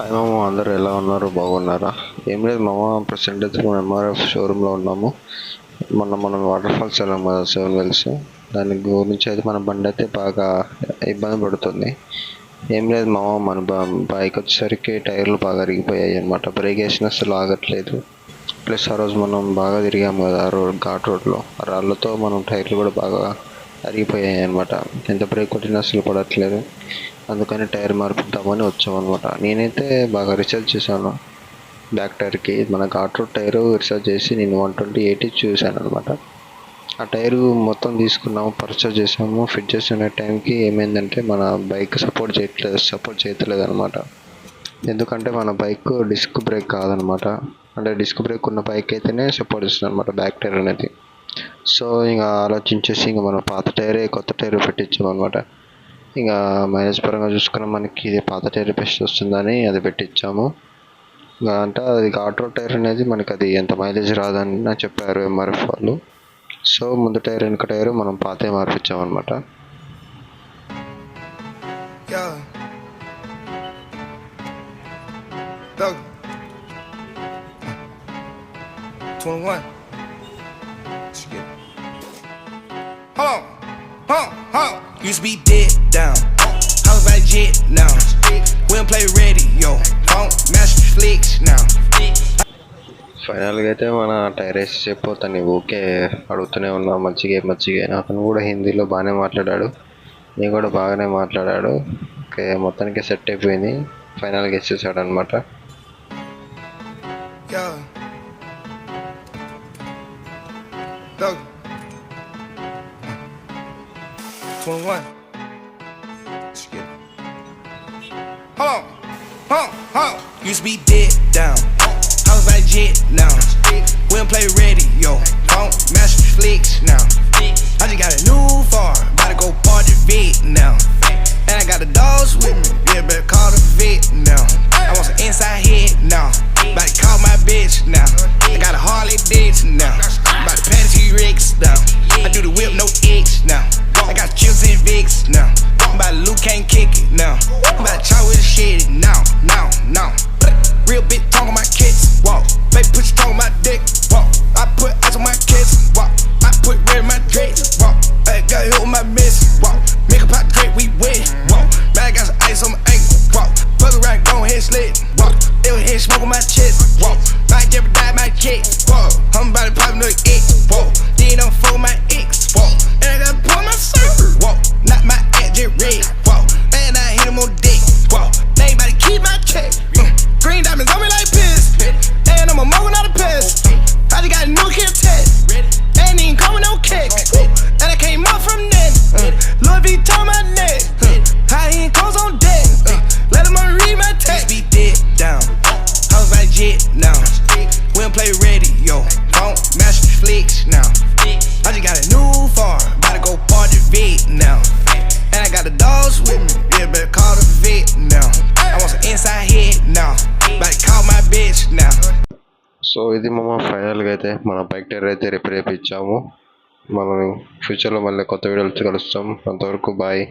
Hi మామ అందరూ ఎలా ఉన్నారు? బాగున్నారా? ఏం లేదు మామ ప్రజెంట్ అయితే మనం ఎంఆర్ఎఫ్ షోరూంలో ఉన్నాము. మొన్న మనం వాటర్ ఫాల్స్ కదా సెవెన్ వెల్స్ దాని గురించి అయితే మన బండి అయితే బాగా ఇబ్బంది పడుతుంది. ఏం లేదు మామ మన బైక్ వచ్చేసరికి టైర్లు బాగా అరిగిపోయాయి అనమాట బ్రేక్ వేసిన అసలు ఆగట్లేదు. ప్లస్ ఆ రోజు మనం బాగా తిరిగాము కదా ఆ రోడ్ ఘాట్ రోడ్లో. రాళ్ళతో మనం టైర్లు కూడా బాగా అరిగిపోయాయి అనమాట ఎంత బ్రేక్ కొట్టినా అసలు పడట్లేదు. అందుకని టైర్ మార్పిద్దామని వచ్చాం అనమాట నేనైతే బాగా రీసెర్చ్ చేశాను బ్యాక్ టైర్కి. మన ఆటో టైర్ రీసెర్చ్ చేసి నేను వన్ ట్వంటీ ఎయిటీ చూశాను అనమాట ఆ టైరు మొత్తం తీసుకున్నాము పర్చేస్ చేసాము ఫిట్ చేసుకునే టైంకి ఏమైందంటే మన బైక్ సపోర్ట్ చేయట్లేదు సపోర్ట్ చేయట్లేదు అనమాట ఎందుకంటే మన బైక్ డిస్క్ బ్రేక్ కాదనమాట అంటే డిస్క్ బ్రేక్ ఉన్న బైక్ అయితేనే సపోర్ట్ ఇస్తుంది అనమాట బ్యాక్ టైర్ అనేది. సో ఇంకా ఆలోచించేసి ఇంకా మనం పాత టైరే కొత్త టైర్ పెట్టించాం అనమాట ఇంకా మైలేజ్ పరంగా చూసుకున్న మనకి ఇది పాత టైర్ బెస్ట్ వస్తుందని అది పెట్టించాము అంటే అది ఆటో టైర్ అనేది మనకి అది ఎంత మైలేజ్ రాదని చెప్పారు ఎంఆర్ఎఫ్ వాళ్ళు సో ముందు టైర్ వెనక టైర్ మనం పాతే మార్పించాం అనమాట Doug. 21. Get. Hold on. Hold on. Hold on. Used to be dead down. House by jet now. We don't play radio. Don't master flicks now. ఫైనల్గా అయితే మన టైర్ వేసి చెప్పిపోతాను ఊకే అడుగుతూనే ఉన్నా మంచిగా మంచిగా అతను కూడా హిందీలో బాగానే మాట్లాడాడు నేను కూడా బాగానే మాట్లాడాడు ఓకే మొత్తానికి సెట్ అయిపోయింది ఫైనల్గా వేసేసాడు అనమాట. Doug. 21. Let's get it. Hold on. Hold on. Hold on. Used to be dead down. House by jet now. We don't play radio. Don't master flicks now. I just got a new Smoke smoking my chips. Whoa. Might never die, my kick. Flicks now. I just got a new farm. About to go party vet now. And I got the dogs with me. Yeah, better call the vet now. I want some inside head now. About to call my bitch now. So ఇది మా ఫైనల్గా అయితే మన bike tyre అయితే repair చేయించాము మనం ఫ్యూచర్లో మళ్ళీ కొత్త వీడియోలతో కలుస్తాం అంతవరకు బాయ్